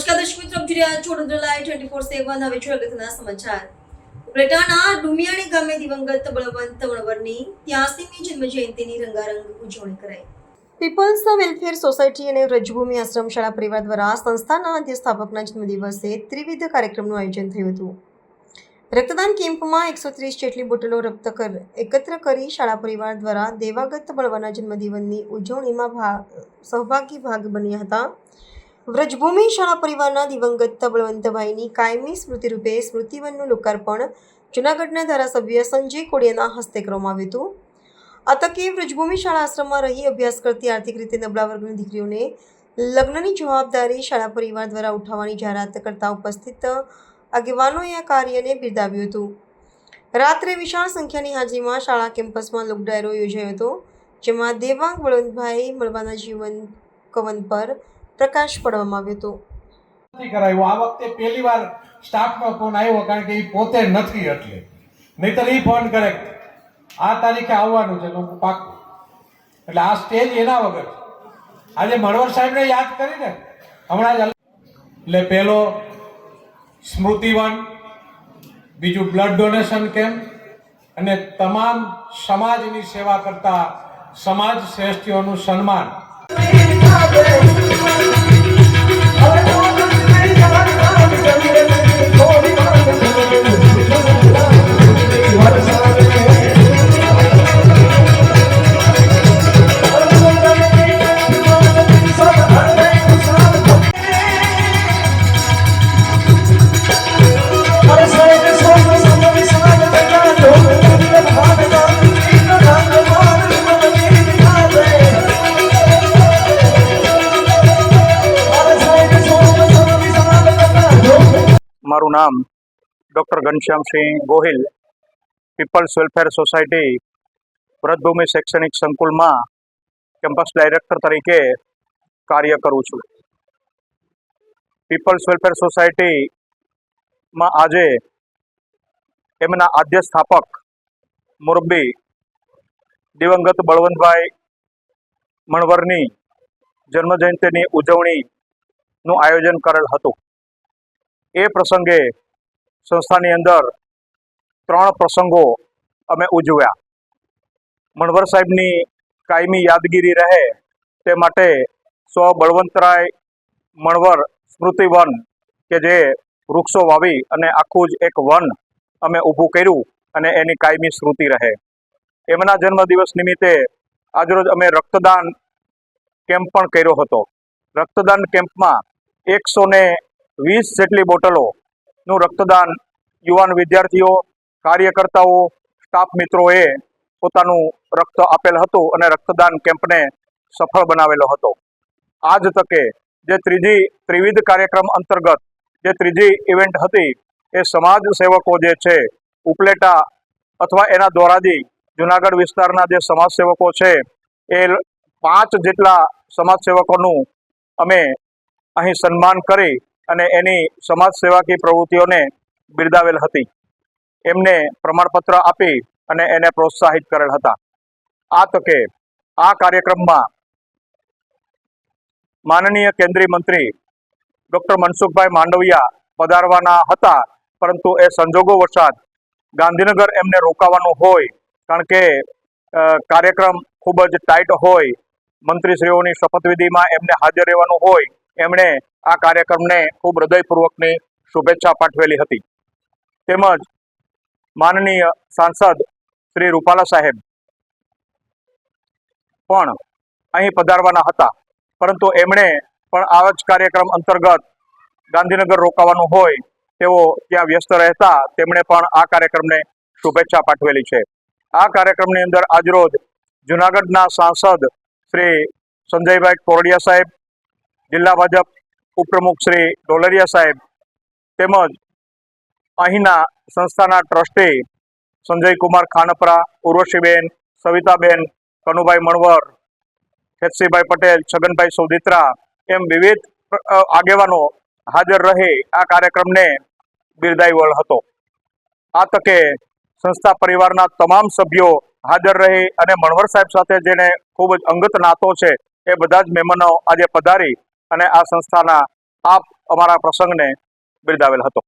નમસ્કાર દર્શક મિત્રો, આપ જોઈ રહ્યા ટ્વેન્ટી ફોર સેવન. હવે છે અગત્યના સમાચાર. ઉપલેટાના ડુમિયાણી ગામે દિવંગત બળવંત વણવરની ત્યાસીમી જન્મ જયંતિની રંગારંગ ઉજવણી કરાઈ. પીપલ્સ વેલફેર સોસાયટી અને રજભૂમિ આશ્રમ શાળા પરિવાર દ્વારા સંસ્થાના અધ્યસ્થાપકના જન્મદિવસે ત્રિવિધ કાર્યક્રમનું આયોજન થયું હતું. રક્તદાન કેમ્પમાં એકસો ત્રીસ જેટલી બોટલો રક્ત કર, એકત્ર કરી શાળા પરિવાર દ્વારા દેવાગત બળવાના જન્મદિવસની ઉજવણીમાં ભાગ સહભાગી ભાગ બન્યા હતા. વ્રજભૂમિ શાળા પરિવારના દિવંગત બળવંતભાઈની કાયમી સ્મૃતિરૂપે સ્મૃતિવનનું લોકાર્પણ જૂનાગઢના ધારાસભ્ય સંજય કોડિયાના હસ્તે કરવામાં આવ્યું હતું. આ વ્રજભૂમિ શાળા આશ્રમમાં રહી અભ્યાસ કરતી આર્થિક રીતે નબળા વર્ગની દીકરીઓને લગ્નની જવાબદારી શાળા પરિવાર દ્વારા ઉઠાવવાની જાહેરાત કરતા ઉપસ્થિત આગેવાનોએ આ કાર્યને બિરદાવ્યું હતું. રાત્રે વિશાળ સંખ્યાની હાજરીમાં શાળા કેમ્પસમાં લોકડાયરો યોજાયો હતો, જેમાં દેવાંગ બળવંતભાઈ મળવાના જીવન કવન પર પ્રકાશ પાડવામાં આવ્યો હતો. નથી કરાવ્યો આ વખતે પહેલી વાર સ્ટાફનો ફોન આવ્યો કારણ કે એ પોતે નથી એટલે. નહીતર એ ફોન કરે આ તારીખે આવવાનું છે લોકો પાકું એટલે આ સ્ટેજ એના વગર આજે મણવર સાહેબને યાદ કરીને હમણાં જ એટલે પહેલો સ્મૃતિવન બીજું બ્લડ ડોનેશન કેમ્પ અને તમામ સમાજની સેવા કરતા સમાજ શ્રેષ્ઠીઓનું સન્માન. thank you. મારું નામ doctor Ghanshyamsinh Gohil, people's welfare society Vratbhumi શૈક્ષણિક સંકુલમાં કેમ્પસ ડાયરેક્ટર તરીકે કાર્ય કરું છું. પીપલ્સ વેલફેર સોસાયટીમાં આજે એમના આદ્ય સ્થાપક મોરબી દિવંગત બળવંતભાઈ મણવરની જન્મજયંતિની ઉજવણીનું આયોજન કરેલ હતું. એ પ્રસંગે સંસ્થાની અંદર ત્રણ પ્રસંગો અમે ઉજવ્યા. મણવર સાહેબની કાયમી યાદગીરી રહે તે માટે સ્વ બળવંતરાય મણવર સ્મૃતિ વન કે જે વૃક્ષો વાવી અને આખું જ એક વન અમે ઊભું કર્યું અને એની કાયમી સ્મૃતિ રહે. એમના જન્મદિવસ નિમિત્તે આજરોજ અમે રક્તદાન કેમ્પ પણ કર્યો હતો. રક્તદાન કેમ્પમાં એકસો ને વીસ જેટલી બોટલોનું રક્તદાન યુવાન વિદ્યાર્થીઓ, કાર્યકર્તાઓ સ્ટાફ મિત્રોએ પોતાનું રક્ત આપેલ હતું અને રક્તદાન કેમ્પને સફળ બનાવેલો હતો. આ જ તકે જે ત્રીજી ત્રિવિધ કાર્યક્રમ અંતર્ગત જે ત્રીજી ઇવેન્ટ હતી, એ સમાજ સેવકો જે છે, ઉપલેટા અથવા એના દ્વારાજી જુનાગઢ વિસ્તારના જે સમાજ સેવકો છે, એ પાંચ જેટલા સમાજ સેવકોનું અમે અહીં સન્માન કરી અને એની સમાજ સેવાકી પ્રવૃત્તિઓને બિરદાવેલ હતી. એમને પ્રમાણપત્ર આપી અને એને પ્રોત્સાહિત કરેલ હતા. આ તકે આ કાર્યક્રમમાં માનનીય કેન્દ્રીય મંત્રી ડૉક્ટર મનસુખભાઈ માંડવિયા પધારવાના હતા, પરંતુ એ સંજોગો વરસાદ ગાંધીનગર એમને રોકાવાનું હોય, કારણ કે કાર્યક્રમ ખૂબ જ ટાઈટ હોય, મંત્રીશ્રીઓની શપથવિધિમાં એમને હાજર રહેવાનું હોય એમણે આ કાર્યક્રમને ખૂબ હૃદયપૂર્વકની શુભેચ્છા પાઠવેલી હતી. તેમજ માનનીય સાંસદ શ્રી રૂપાલા સાહેબ પણ અહીં પધારવાના હતા. પરંતુ એમણે પણ આવા જ કાર્યક્રમ અંતર્ગત ગાંધીનગર રોકાવાનું હોય, તેઓ ત્યાં વ્યસ્ત રહેતા તેમણે પણ આ કાર્યક્રમને શુભેચ્છા પાઠવેલી છે. આ કાર્યક્રમની અંદર આજરોજ જુનાગઢના સાંસદ શ્રી સંજયભાઈ કોરડિયા સાહેબ જિલ્લા ભાજપ ઉપપ્રમુખ શ્રી ડોલરિયા સાહેબ તેમજ અહીંના સંસ્થાના ટ્રસ્ટી સંજયકુમાર ખાનપરા, ઉર્વશીબેન, સવિતાબેન, કનુભાઈ મણવર ખેતસીભાઈ પટેલ, છગનભાઈ સૌદિત્રા એમ વિવિધ આગેવાનો હાજર રહી આ કાર્યક્રમને બિરદાવ્યો હતો. આ તકે સંસ્થા પરિવારના તમામ સભ્યો હાજર રહી અને મણવર સાહેબ સાથે જેને ખૂબ જ અંગત નાતો છે એ બધા જ મહેમાનો આજે પધારી અને આ સંસ્થાના આપ અમારા પ્રસંગને બિરદાવેલ હતો.